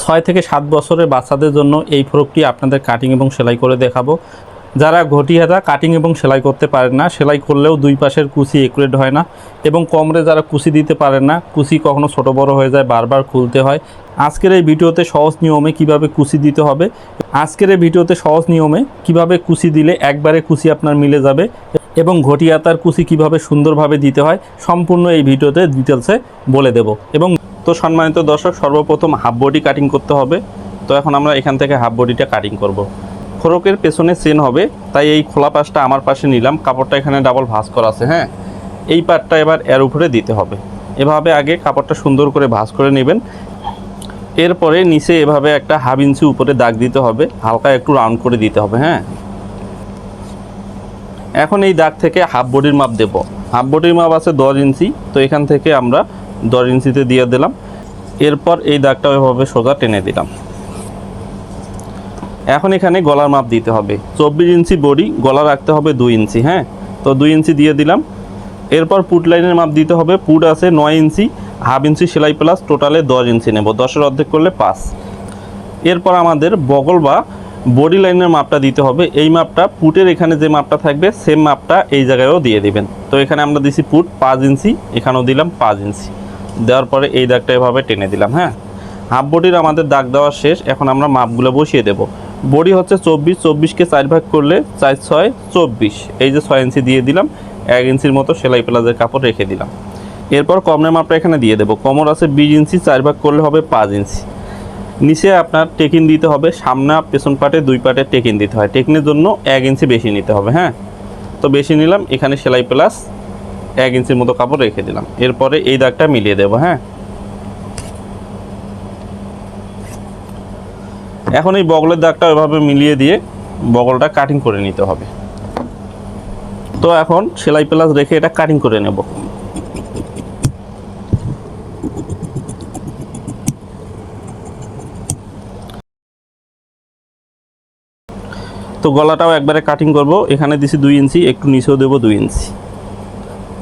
ছয় থেকে সাত বছরের বাচ্চাদের জন্য এই ফ্রকটি আপনাদের কাটিং এবং সেলাই করে দেখাবো। যারা ঘটি হাতা কাটিং এবং সেলাই করতে পারেন না, সেলাই করলেও দুই পাশের কুচি একুরেট হয় না এবং কমরে যারা কুচি দিতে পারেন না, কুচি কখনো ছোট বড় হয়ে যায়, বারবার খুলতে হয়। আজকের এই ভিডিওতে সহজ নিয়মে কীভাবে কুচি দিতে হবে, আজকের এই ভিডিওতে সহজ নিয়মে কীভাবে কুচি দিলে একবারে কুচি আপনার মিলে যাবে এবং ঘটি হাতার কুচি কীভাবে সুন্দরভাবে দিতে হয়, সম্পূর্ণ এই ভিডিওতে ডিটেলসে বলে দেব। এবং তো সম্মানিত দর্শক, সর্বপ্রথম হাফ বডি কাটিং করতে হবে। তো এখন আমরা এখান থেকে হাফ বডিটা কাটিং করব। ফোরকের পেছনে চেন হবে, তাই এই খোলা পাশটা আমার পাশে নিলাম। কাপড়টা এখানে ডাবল ভাঁজ করা আছে হ্যাঁ? এই পাটটা এবার এর উপরে দিতে হবে। এভাবে আগে কাপড়টা সুন্দর করে ভাঁজ করে নেবেন। এরপরে নিচে এভাবে একটা হাফ ইঞ্চি উপরে দাগ দিতে হবে। হালকা একটু রাউন্ড করে দিতে হবে হ্যাঁ? এখন এই দাগ থেকে হাফ বডির মাপ দেব। হাফ বডির মাপ আছে দশ ইঞ্চি। তো এখান থেকে আমরা দশ ইঞ্চিতে দিয়ে দিলাম। এরপর এই দাগটা ওইভাবে সোজা টেনে দিলাম। এখন এখানে গলার মাপ দিতে হবে। চব্বিশ ইঞ্চি বডি, গলা রাখতে হবে দুই ইঞ্চি হ্যাঁ? তো দুই ইঞ্চি দিয়ে দিলাম। এরপর পুট লাইনের মাপ দিতে হবে। পুট আছে নয় ইঞ্চি, হাফ ইঞ্চি সেলাই প্লাস টোটালে দশ ইঞ্চি নেব। দশের অর্ধেক করলে পাঁচ। এরপর আমাদের বগল বা বডি লাইনের মাপটা দিতে হবে। এই মাপটা, পুটের এখানে যে মাপটা থাকবে সেম মাপটা এই জায়গায়ও দিয়ে দিবেন। তো এখানে আমরা দিছি পুট পাঁচ ইঞ্চি, এখানেও দিলাম পাঁচ ইঞ্চি। দেওয়ার পরে এই দাগটা এভাবে টেনে দিলাম হ্যাঁ? হাফ বডির আমাদের দাগ দেওয়া শেষ, এখন আমরা মাপগুলো বসিয়ে দেব। বডি হচ্ছে চব্বিশ, চব্বিশকে চার ভাগ করলে চার, ছয়, চব্বিশ। এই যে ছয় ইঞ্চি দিয়ে দিলাম, এক ইঞ্চির মতো সেলাই প্লাজের কাপড় রেখে দিলাম। এরপর কমরের মাপটা এখানে দিয়ে দেবো। কমর আছে বিশ ইঞ্চি, চার ভাগ করলে হবে পাঁচ ইঞ্চি। নিচে আপনার টেকিন দিতে হবে, সামনা পেছন পাটে দুই পাটে টেকিন দিতে হয়। টেকিনের জন্য এক ইঞ্চি বেশি নিতে হবে হ্যাঁ? তো বেশি নিলাম, এখানে সেলাই প্লাস এক ইঞ্চির মতো কাপড় রেখে দিলাম। এরপরে এই দাগটা মিলিয়ে দেবো হ্যাঁ? এখন এই বগলের দাগটা ওইভাবে মিলিয়ে দিয়ে বগলটা কাটিং করে নিতে হবে। তো এখন সেলাই প্লাস রেখে এটা কাটিং করে নেব। তো গলাটাও একবারে কাটিং করব। এখানে দিছি দুই ইঞ্চি, একটু নিচেও দেবো দুই ইঞ্চি।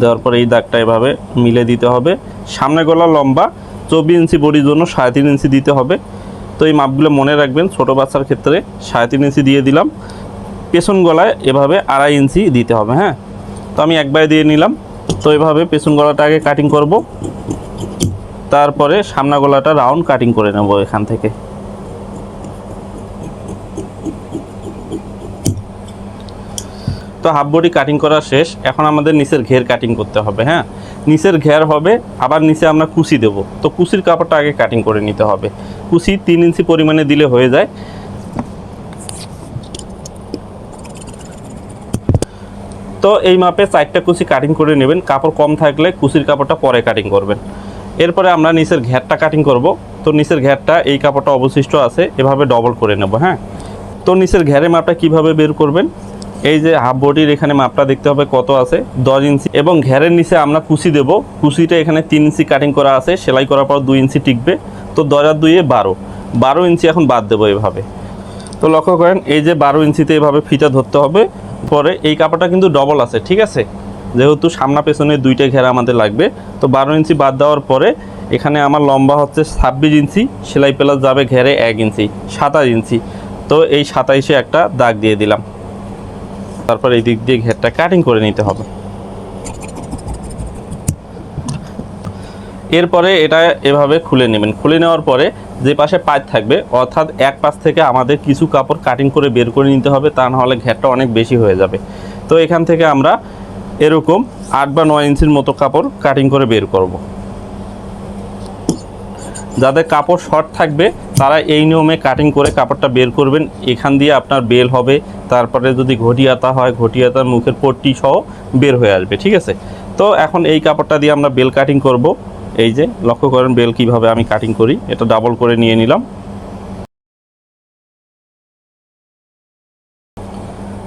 দেওয়ার পরে এই দাগটা এভাবে মিলে দিতে হবে। সামনে গলা লম্বা, চব্বিশ ইঞ্চি বডির জন্য সাড়ে তিন ইঞ্চি দিতে হবে। তো এই মাপগুলো মনে রাখবেন, ছোট বাচ্চার ক্ষেত্রে সাড়ে তিন ইঞ্চি দিয়ে দিলাম। পেছন গলায় এভাবে আড়াই ইঞ্চি দিতে হবে হ্যাঁ? তো আমি একবারে দিয়ে নিলাম। তো এভাবে পেছন গলাটা আগে কাটিং করব। তারপরে সামনা গলাটা রাউন্ড কাটিং করে নেব এখান থেকে। তো হাফ বডি কাটিং করা শেষ। এখন আমাদের নিচের ঘের কাটিং করতে হবে হ্যাঁ? নিচের ঘের হবে, আবার নিচে আমরা কুচি দেব। তো কুচির কাপড়টা আগে কাটিং করে নিতে হবে। কুচি তিন ইঞ্চি পরিমাণে দিলে হয়ে যায়। তো এই মাপে চারটা কুচি কাটিং করে নেবেন। কাপড় কম থাকলে কুচির কাপড়টা পরে কাটিং করবেন। এরপরে আমরা নিচের ঘেরটা কাটিং করব। তো নিচের ঘেরটা, এই কাপড়টা অবশিষ্ট আছে। এভাবে ডবল করে নেব হ্যাঁ? তো নিচের ঘেরে মাপটা কীভাবে বের করবেন? এই যে হাফ বডির এখানে মাপটা দেখতে হবে কত আছে, দশ ইঞ্চি। এবং ঘেরের নিচে আমরা কুচি দেব। কুচিটা এখানে তিন ইঞ্চি কাটিং করা আছে, সেলাই করার পর দুই ইঞ্চি টিকবে। তো দশ দুইয়ে বারো। বারো ইঞ্চি এখন বাদ দেবো এভাবে। তো লক্ষ্য করেন, এই যে বারো ইঞ্চিতে এভাবে ফিটা ধরতে হবে। পরে এই কাপড়টা কিন্তু ডবল আছে, ঠিক আছে? যেহেতু সামনা পেছনে দুইটা ঘেরা আমাদের লাগবে। তো বারো ইঞ্চি বাদ দেওয়ার পরে এখানে আমার লম্বা হচ্ছে ছাব্বিশ ইঞ্চি, সেলাই প্লাস যাবে ঘেরে এক ইঞ্চি, সাতাশ ইঞ্চি। তো এই সাতাইশে একটা দাগ দিয়ে দিলাম। তারপর এই দিক দিয়ে ঘেরটা কাটিং করে নিতে হবে। এরপরে এটা এভাবে খুলে নেবেন। খুলে নেওয়ার পরে যে পাশে পাইপ থাকবে, অর্থাৎ এক পাশ থেকে আমাদের কিছু কাপড় কাটিং করে বের করে নিতে হবে, তা নাহলে ঘেরটা অনেক বেশি হয়ে যাবে। তো এখান থেকে আমরা এরকম আট বা নয় ইঞ্চির মতো কাপড় কাটিং করে বের করব। যাদের কাপড় শর্ট থাকবে, তারা এই নিয়মে কাটিং করে কাপড়টা বের করবেন। এখান দিয়ে আপনার বেল হবে, তারপরে যদি ঘটিয়াতা হয়, ঘটিয়াতার মুখের পট্টি সহ বের হয়ে আসবে, ঠিক আছে? তো এখন এই কাপড়টা দিয়ে আমরা বেল কাটিং করব। এই যে, লক্ষ্য করেন বেল কীভাবে আমি কাটিং করি, এটা ডাবল করে নিয়ে নিলাম।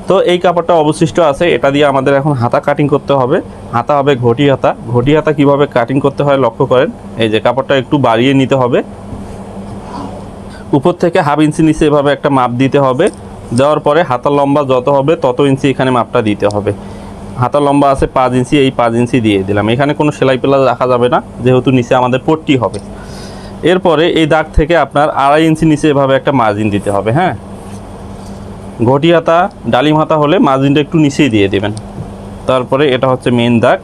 তো এই কাপড়টা অবশিষ্ট আছে, এটা দিয়ে আমাদের এখন হাতা কাটিং করতে হবে। হাতা হবে ঘটি হাতা। ঘটি হাতা কীভাবে কাটিং করতে হয় লক্ষ্য করেন। এই যে কাপড়টা একটু বাড়িয়ে নিতে হবে। উপর থেকে হাফ ইঞ্চি নিচে এভাবে একটা মাপ দিতে হবে। দেওয়ার পরে হাতা লম্বা যত হবে, তত ইঞ্চি এখানে মাপটা দিতে হবে। হাতা লম্বা আছে পাঁচ ইঞ্চি, এই পাঁচ ইঞ্চি দিয়ে দিলাম। এখানে কোনো সেলাই পেলা রাখা যাবে না, যেহেতু নিচে আমাদের পট্টি হবে। এরপরে এই দাগ থেকে আপনার আড়াই ইঞ্চি নিচে এভাবে একটা মার্জিন দিতে হবে হ্যাঁ? ঘটি হাতা ডালিম হাতা হলে মার্জিনটা একটু নিচেই দিয়ে দেবেন। তারপরে এটা হচ্ছে মেন দাগ।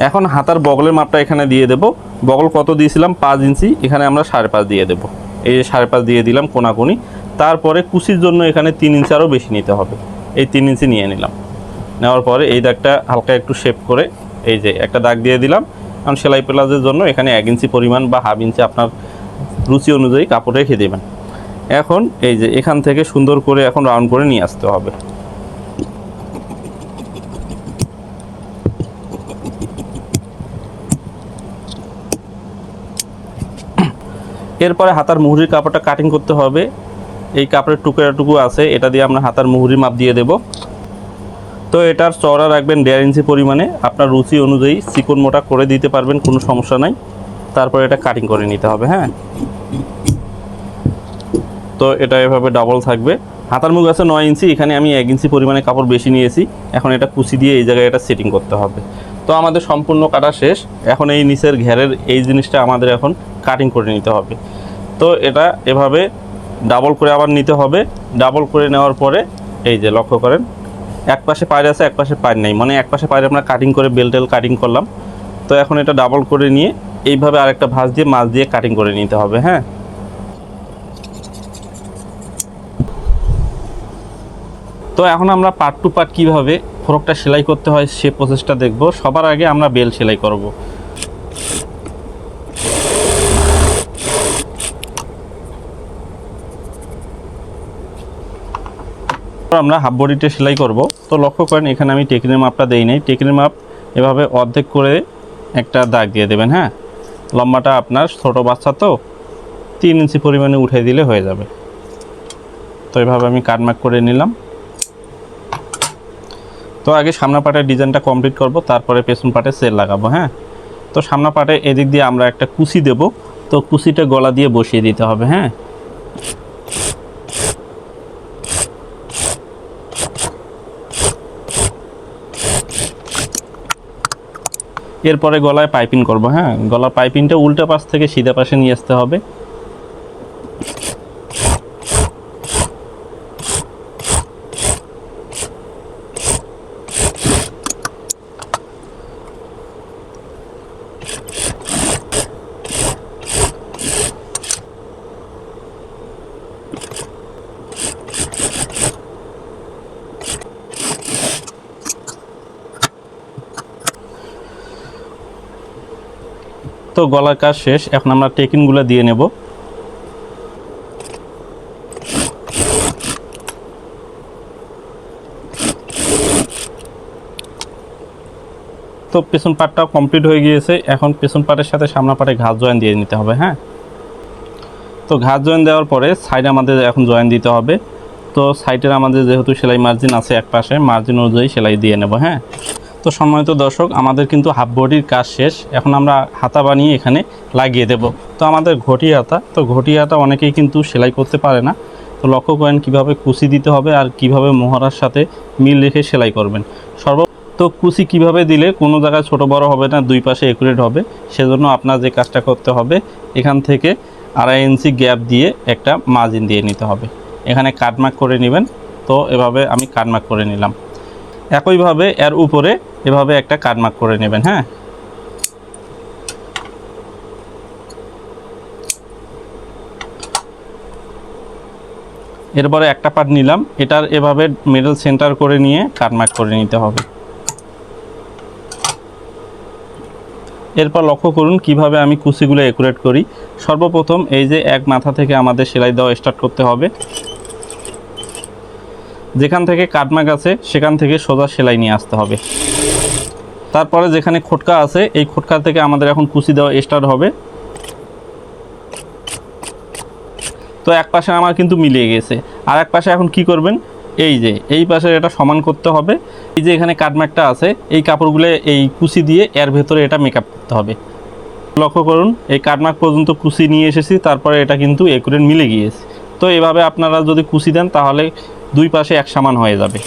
এখন হাতার বগলের মাপটা এখানে দিয়ে দেব। বগল কত দিয়েছিলাম? পাঁচ ইঞ্চি। এখানে আমরা সাড়ে পাঁচ দিয়ে দেবো। এই যে সাড়ে পাঁচ দিয়ে দিলাম কোনাকুনি। তারপরে কুচির জন্য এখানে তিন ইঞ্চি আরও বেশি নিতে হবে। এই তিন ইঞ্চি নিয়ে নিলাম। নেওয়ার পরে এই দাগটা হালকা একটু শেপ করে এই যে একটা দাগ দিয়ে দিলাম। কারণ সেলাই প্লাজের জন্য এখানে এক ইঞ্চি পরিমাণ বা হাফ ইঞ্চি আপনার রুচি অনুযায়ী কাপড় রেখে দেবেন। এখন এই যে এখান থেকে সুন্দর করে এখন রাউন্ড করে নিয়ে আসতে হবে। এরপরে হাতার মুহুরির কাপড়টা কাটিং করতে হবে। এই কাপড়ের টুকরাটুকু আছে, এটা দিয়ে আমরা হাতার মুহুরি মাপ দিয়ে দেব। তো এটার চওড়া রাখবেন দেড় ইঞ্চি পরিমাণে। আপনার রুচি অনুযায়ী চিকন মোটা করে দিতে পারবেন, কোনো সমস্যা নাই। তারপরে এটা কাটিং করে নিতে হবে হ্যাঁ? তো এটা এভাবে ডাবল থাকবে। হাতার মুখ আছে নয় ইঞ্চি, এখানে আমি এক ইঞ্চি পরিমাণে কাপড় বেশি নিয়েছি। এখন এটা কুচি দিয়ে এই জায়গায় এটা সেটিং করতে হবে। তো আমাদের সম্পূর্ণ কাটা শেষ। এখন এই নিচের ঘেরের এই জিনিসটা আমাদের এখন কাটিং করে নিতে হবে। তো এটা এভাবে ডাবল করে আবার নিতে হবে। ডাবল করে নেওয়ার পরে এই যে লক্ষ্য করেন, এক পাশে পায়ের আছে, এক পাশে পায়ের নেই। মানে এক পাশে পায়ের আমরা কাটিং করে বেলটেল কাটিং করলাম। তো এখন এটা ডাবল করে নিয়ে এইভাবে আরেকটা ভাঁজ দিয়ে মাছ দিয়ে কাটিং করে নিতে হবে হ্যাঁ? তো এখন আমরা পার্ট টু পার্ট কীভাবে ফ্রকটা সেলাই করতে হয় সে প্রসেসটা দেখব। সবার আগে আমরা বেল সেলাই করব। আমরা হাফ বডিতে সেলাই করব। তো লক্ষ্য করেন, এখানে আমি টেকিনের মাপটা দেই নাই। টেকিনের মাপ এভাবে অর্ধেক করে একটা দাগ দিয়ে দেবেন হ্যাঁ? লম্বাটা আপনার ছোটো বাচ্চা তো, তিন ইঞ্চি পরিমাণে উঠে দিলে হয়ে যাবে। তো এভাবে আমি কাটমার্ক করে নিলাম। তো আগে সামনা পাটের ডিজাইনটা কমপ্লিট করব, তারপরে পেছন পাটে সেল লাগাবো হ্যাঁ? তো সামনা পাটে এদিক দিয়ে আমরা একটা কুচি দেব, তো কুচিটা গলা দিয়ে বসিয়ে দিতে হবে হ্যাঁ? এরপরে গলায় পাইপিং করব হ্যাঁ? গলার পাইপিংটা উল্টা পাশ থেকে সিধা পাশে নিয়ে আসতে হবে। তো গলার কাজ শেষ, এখন আমরা টেকিনগুলো দিয়ে নেব। তো পেছন পাটটাও কমপ্লিট হয়ে গিয়েছে, এখন পেছন পাটের সাথে সামনা পাটে ঘাস জয়েন দিয়ে নিতে হবে হ্যাঁ? তো ঘাস জয়েন দেওয়ার পরে সাইডে আমাদের এখন জয়েন দিতে হবে। তো সাইডের আমাদের যেহেতু সেলাই মার্জিন আছে এক পাশে মার্জিন অনুযায়ী সেলাই দিয়ে নেব হ্যাঁ? তো সম্মানিত দর্শক, আমাদের কিন্তু হাফ বডির কাজ শেষ। এখন আমরা হাতা বানিয়ে এখানে লাগিয়ে দেব। তো আমাদের ঘটি হাতা, তো ঘটি হাতা অনেকেই কিন্তু সেলাই করতে পারে না। তো লক্ষ্য করেন কীভাবে কুচি দিতে হবে আর কীভাবে মোহরার সাথে মিল রেখে সেলাই করবেন। সর্ব তো কুচি কীভাবে দিলে কোনো জায়গায় ছোট বড় হবে না, দুই পাশে একুরেট হবে, সেজন্য আপনার যে কাজটা করতে হবে, এখান থেকে আড়াই ইঞ্চি গ্যাপ দিয়ে একটা মার্জিন দিয়ে নিতে হবে। এখানে কাটমার্ক করে নেবেন। তো এভাবে আমি কাটমার্ক করে নিলাম। একইভাবে এর উপরে এভাবে একটা কাটমার্ক করে নেবেন হ্যাঁ? এরপরে একটা পার্ট নিলাম, এটার এভাবে মিডল সেন্টার করে নিয়ে কাটমার্ক করে নিতে হবে। এরপর লক্ষ্য করুন কীভাবে আমি কুচিগুলো একুরেট করি। সর্বপ্রথম এই যে এক মাথা থেকে আমাদের সেলাই দেওয়া স্টার্ট করতে হবে। যেখান থেকে কাটমার্ক আছে, সেখান থেকে সোজা সেলাই নিয়ে আসতে হবে। তারপরে যেখানে খোটকা আছে, এই খোটকা থেকে আমাদের এখন কুচি দেওয়া স্টার্ট হবে। তো এক পাশে আমার কিন্তু মিলিয়ে গেছে। আর এক পাশে এখন কি করবেন? এই যে, এই পাশে এটা সমান করতে হবে। এই যে এখানে কাটমার্কটা আছে, এই কাপড়গুলো এই কুচি দিয়ে এর ভেতরে এটা মেকআপ করতে হবে। লক্ষ্য করুন, এই কাটমার্ক পর্যন্ত কুচি নিয়ে এসেছি, তারপরে এটা কিন্তু একুরেট মিলে গিয়েছে। তো এভাবে আপনারা যদি কুচি দেন, তাহলে দুই পাশে এক সমান হয়ে যাবে।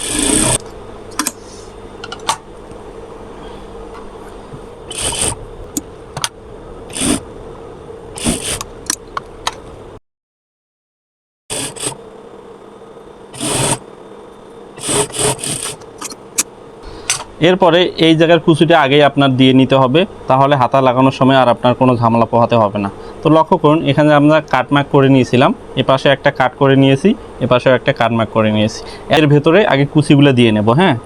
এরপরে এই জায়গার কুচিটা আগেই আপনার দিয়ে নিতে হবে। তাহলে হাতা লাগানোর সময় আর আপনার কোনো ঝামেলা পোহাতে হবে না। তো লক্ষ্য করুন, এখানে আমরা কাটমার্ক করে নিয়েছিলাম। এ পাশে একটা কাট করে নিয়েছি, এ পাশেও একটা কাটমার্ক করে নিয়েছি। এর ভেতরে আগে কুচিগুলো দিয়ে নেব হ্যাঁ?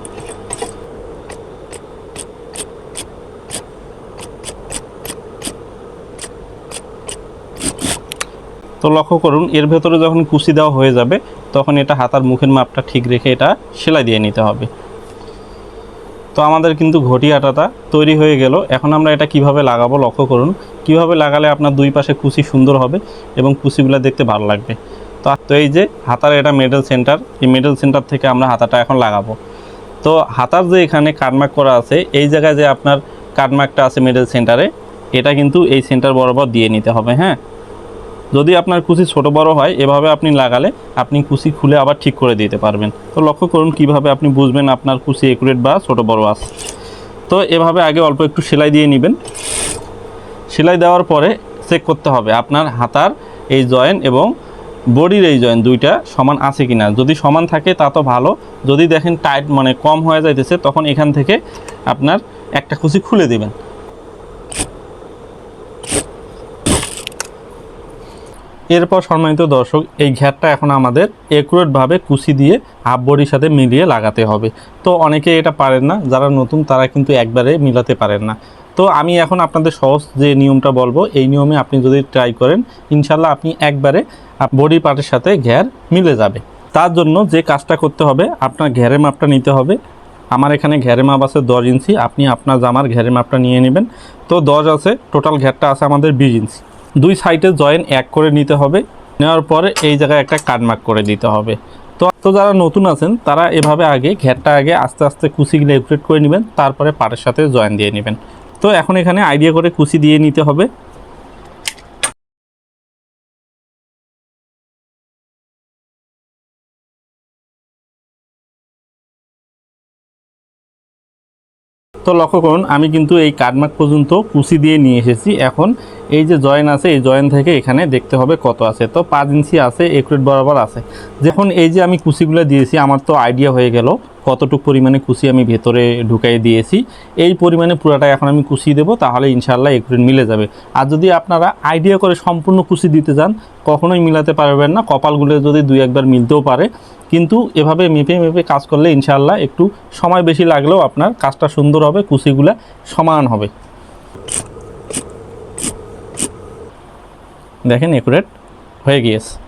তো লক্ষ্য করুন, এর ভেতরে যখন কুচি দেওয়া হয়ে যাবে, তখন এটা হাতার মুখের মাপটা ঠিক রেখে এটা সেলাই দিয়ে নিতে হবে। তো আমাদের কিন্তু ঘটি আটাটা তৈরি হয়ে গেল। এখন আমরা এটা কীভাবে লাগাবো লক্ষ্য করুন। কীভাবে লাগালে আপনার দুই পাশে কুচি সুন্দর হবে এবং কুচিগুলো দেখতে ভালো লাগবে। তো তো এই যে হাতার এটা মেডেল সেন্টার এই মেডেল সেন্টার থেকে আমরা হাতাটা এখন লাগাবো। তো হাতার যে এখানে কাটমার্ক করা আছে, এই জায়গায় যে আপনার কাটমার্কটা আছে মেডেল সেন্টারে এটা কিন্তু এই সেন্টার বরাবর দিয়ে নিতে হবে হ্যাঁ? যদি আপনার কুচি ছোট বড় হয়, এভাবে আপনি লাগালে আপনি কুচি খুলে আবার ঠিক করে দিতে পারবেন। তো লক্ষ্য করুন কীভাবে আপনি বুঝবেন আপনার কুচি একুরেট বা ছোট বড় আছে। তো এভাবে আগে অল্প একটু সেলাই দিয়ে নেবেন। সেলাই দেওয়ার পরে চেক করতে হবে আপনার হাতার এই জয়েন এবং বডির এই জয়েন দুইটা সমান আছে কিনা। যদি সমান থাকে তা তো ভালো। যদি দেখেন টাইট মানে কম হয়ে যাইতেছে, তখন এখান থেকে আপনার একটা কুচি খুলে দিবেন। এরপর সম্মানিত দর্শক, এই ঘ্যাটটা এখন আমাদের একুরেটভাবে কুচি দিয়ে হাফ বডির সাথে মিলিয়ে লাগাতে হবে। তো অনেকে এটা পারেন না, যারা নতুন তারা কিন্তু একবারে মিলাতে পারেন না। তো আমি এখন আপনাদের সহজ যে নিয়মটা বলব, এই নিয়মে আপনি যদি ট্রাই করেন ইনশাল্লাহ আপনি একবারে বডি পার্টের সাথে ঘ্যার মিলে যাবে। তার জন্য যে কাজটা করতে হবে, আপনার ঘ্যারের মাপটা নিতে হবে। আমার এখানে ঘেরে মাপ আছে দশ ইঞ্চি, আপনি আপনার জামার ঘেরে মাপটা নিয়ে নেবেন। তো দশ আছে টোটাল ঘ্যারটা আছে আমাদের বিশ ইঞ্চি। দুই সাইডে জয়েন এক করে নিতে হবে। নেওয়ার পরে এই জায়গায় একটা কাটমার্ক করে দিতে হবে। তো তো যারা নতুন আছেন, তারা এভাবে আগে, ঘেরটা আগে আস্তে আস্তে কুচিগুলো একুরেট করে নেবেন, তারপরে পাটের সাথে জয়েন দিয়ে নেবেন। তো, এখন এখানে আইডিয়া করে কুচি দিয়ে নিতে হবে। তো লক্ষ্য করুন, আমি কিন্তু এই কাটমার্ক পর্যন্ত কুচি দিয়ে নিয়ে এসেছি। এখন এই যে জয়েন আছে, এই জয়েন থেকে এখানে দেখতে হবে কত আছে। তো পাঁচ ইঞ্চি আছে একুরেট বরাবর আছে। যখন এই যে আমি কুচিগুলো দিয়েছি, আমার তো আইডিয়া হয়ে গেল কতটুকু পরিমাণে কুচি আমি ভেতরে ঢুকাই দিয়েছি। এই পরিমাণে পুরাটা এখন আমি কুচি দেবো, তাহলে ইনশাল্লাহ একুরেট মিলে যাবে। আর যদি আপনারা আইডিয়া করে সম্পূর্ণ কুচি দিতে যান কখনোই মিলাতে পারবেন না। কপালগুলো যদি দুই একবার মিলতেও পারে, কিন্তু এভাবে মেপে মেপে কাজ করলে ইনশাল্লাহ একটু সময় বেশি লাগলেও আপনার কাজটা সুন্দর হবে কুচিগুলা সমান হবে। দেখেন একুরেট হয়ে গিয়েছে।